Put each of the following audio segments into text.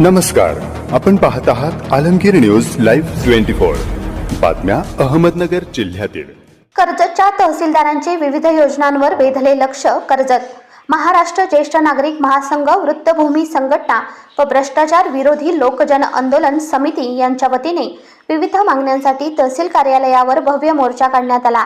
नमस्कार. आपण पाहत आहात Alamgir news live twenty four. बातम्या अहमदनगर जिल्ह्यातील. कर्जतच्या तहसीलदारांचे विविध योजनांवर वेधले लक्ष कर्जत. महाराष्ट्र ज्येष्ठ नागरिक महासंघ वृत्तभूमी संघटना व भ्रष्टाचार विरोधी लोकजन आंदोलन समिती यांच्या वतीने विविध मागण्यांसाठी तहसील कार्यालयावर भव्य मोर्चा काढण्यात आला.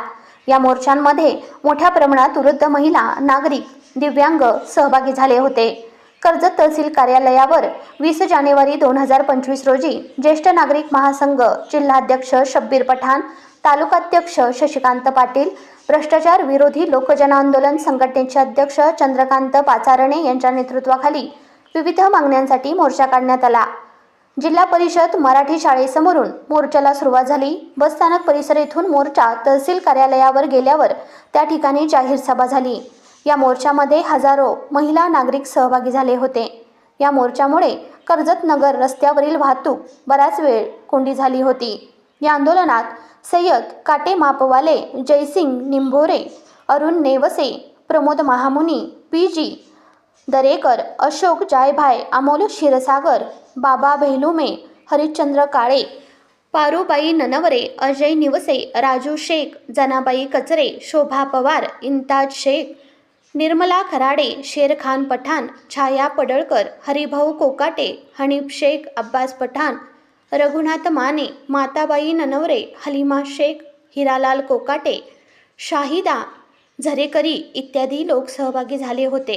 या मोर्चांमध्ये मोठ्या प्रमाणात वृद्ध महिला नागरिक दिव्यांग सहभागी झाले होते. कर्जत तहसील कार्यालयावर वीस जानेवारी दोन हजार पंचवीस रोजी ज्येष्ठ नागरिक महासंघ जिल्हाध्यक्ष शब्बीर पठाण तालुकाध्यक्ष शशिकांत पाटील भ्रष्टाचार विरोधी लोकजन आंदोलन संघटनेचे अध्यक्ष चंद्रकांत पाचारणे यांच्या नेतृत्वाखाली विविध मागण्यांसाठी मोर्चा काढण्यात आला. जिल्हा परिषद मराठी शाळेसमोरून मोर्चाला सुरुवात झाली. बसस्थानक परिसर येथून मोर्चा तहसील कार्यालयावर गेल्यावर त्या ठिकाणी जाहीर सभा झाली. या मोर्चामध्ये हजारो महिला नागरिक सहभागी झाले होते. या मोर्चामुळे कर्जत नगर रस्त्यावरील वाहतूक बराच वेळ कोंडी झाली होती. या आंदोलनात सय्यद काटे मापवाले जयसिंग निंभोरे अरुण नेवसे प्रमोद महामुनी पी जी दरेकर अशोक जायभाय अमोल क्षीरसागर बाबा भेलुमे हरिश्चंद्र काळे पारुबाई ननवरे अजय निवसे राजू शेख जनाबाई कचरे शोभा पवार इंताज शेख निर्मला खराडे शेरखान पठाण छाया पडळकर हरिभाऊ कोकाटे हनीफ शेख अब्बास पठाण रघुनाथ माने माताबाई ननवरे हलिमा शेख हिरालाल कोकाटे शाहिदा झरेकरी इत्यादी लोक सहभागी झाले होते.